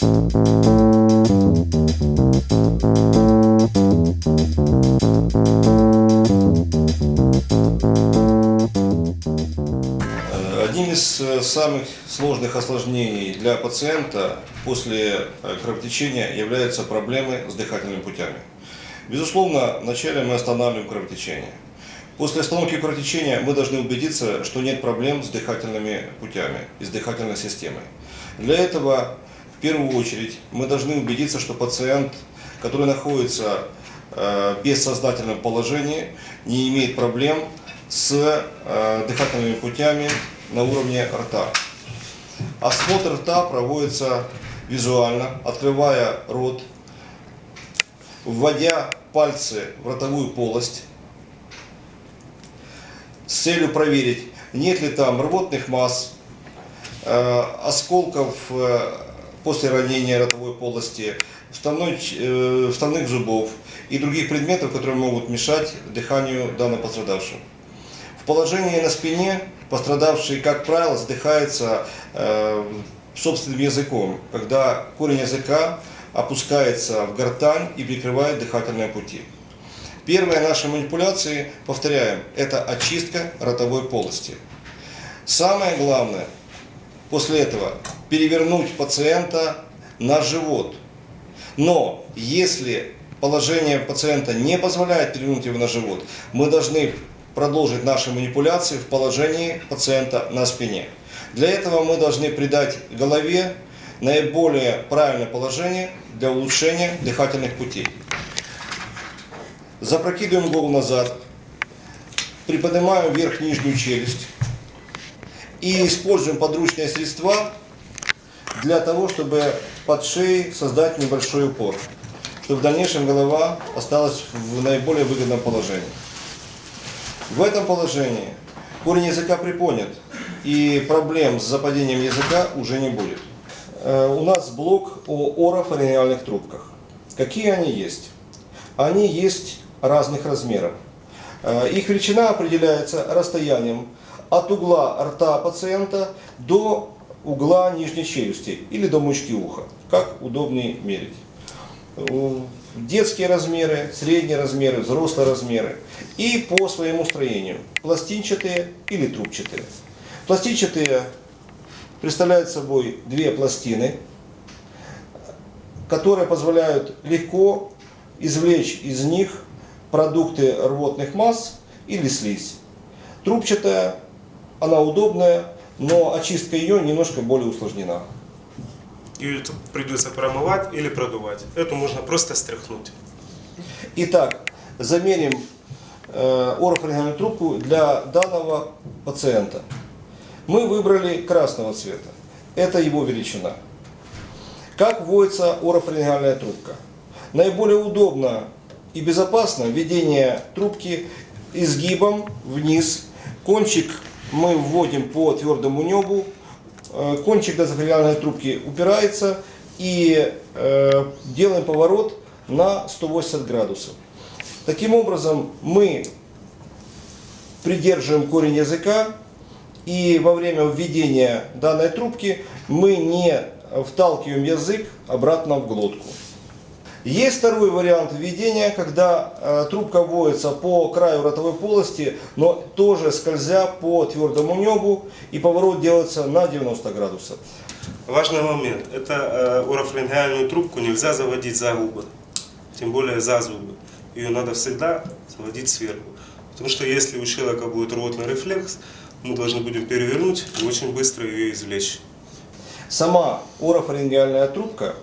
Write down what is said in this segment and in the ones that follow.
Одним из э, самых сложных осложнений для пациента после э, кровотечения являются проблемы с дыхательными путями. Безусловно, вначале мы останавливаем кровотечение. После остановки кровотечения мы должны убедиться, что нет проблем с дыхательными путями и с дыхательной системой. Для этого, в первую очередь, мы должны убедиться, что пациент, который находится э, в бессознательном положении, не имеет проблем с э, дыхательными путями на уровне рта. Осмотр рта проводится визуально, открывая рот, вводя пальцы в ротовую полость с целью проверить, нет ли там рвотных масс, э, осколков после ранения ротовой полости, вставной э, вставных зубов и других предметов, которые могут мешать дыханию данного пострадавшего. В положении на спине пострадавший, как правило, задыхается э, собственным языком, когда корень языка опускается в гортань и прикрывает дыхательные пути. Первые наши манипуляции, повторяем, это очистка ротовой полости. Самое главное, после этого перевернуть пациента на живот. Но если положение пациента не позволяет перевернуть его на живот, мы должны продолжить наши манипуляции в положении пациента на спине. Для этого мы должны придать голове наиболее правильное положение для улучшения дыхательных путей. Запрокидываем голову назад, приподнимаем вверх нижнюю челюсть и используем подручные средства для того, чтобы под шеей создать небольшой упор, чтобы в дальнейшем голова осталась в наиболее выгодном положении. В этом положении корень языка приподнят, и проблем с западением языка уже не будет. Э, У нас блок о орофарингеальных трубках. Какие они есть? Они есть разных размеров. Э, Их величина определяется расстоянием от угла рта пациента до угла нижней челюсти или до мочки уха, как удобнее мерить. Э, Детские размеры, средние размеры, взрослые размеры и по своему строению, пластинчатые или трубчатые. Пластинчатые представляют собой две пластины, которые позволяют легко извлечь из них продукты рвотных масс или слизь. Трубчатая, она удобная, но очистка ее немножко более усложнена. Ее придется промывать или продувать. Эту можно просто стряхнуть. Итак, замерим э, орофарингеальную трубку для данного пациента. Мы выбрали красного цвета. Это его величина. Как вводится орофарингеальная трубка? Наиболее удобно и безопасно введение трубки изгибом вниз. Кончик мы вводим по твердому небу. Э, Кончик дозофарингеальной трубки упирается и э, делаем поворот на 180 градусов. Таким образом мы придерживаем корень языка и во время введения данной трубки мы не вталкиваем язык обратно в глотку. Есть второй вариант введения, когда э, трубка вводится по краю ротовой полости, но тоже скользя по твердому небу, и поворот делается на 90 градусов. Важный момент. Это э, трубку нельзя заводить за губы. Тем более за зубы. Ее надо всегда заводить сверху. Потому что если у человека будет рвотный рефлекс, мы должны будем перевернуть и очень быстро ее извлечь. Сама орофарингеальная трубка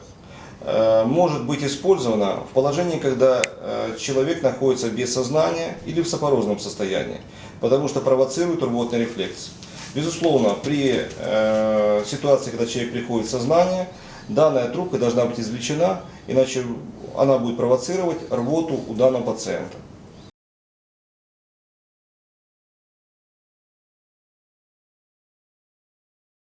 может быть использована в положении, когда э, человек находится без сознания или в сапорозном состоянии, потому что провоцирует рвотный рефлекс. Безусловно, при э, ситуации, когда человек приходит в сознание, данная трубка должна быть извлечена, иначе она будет провоцировать рвоту у данного пациента.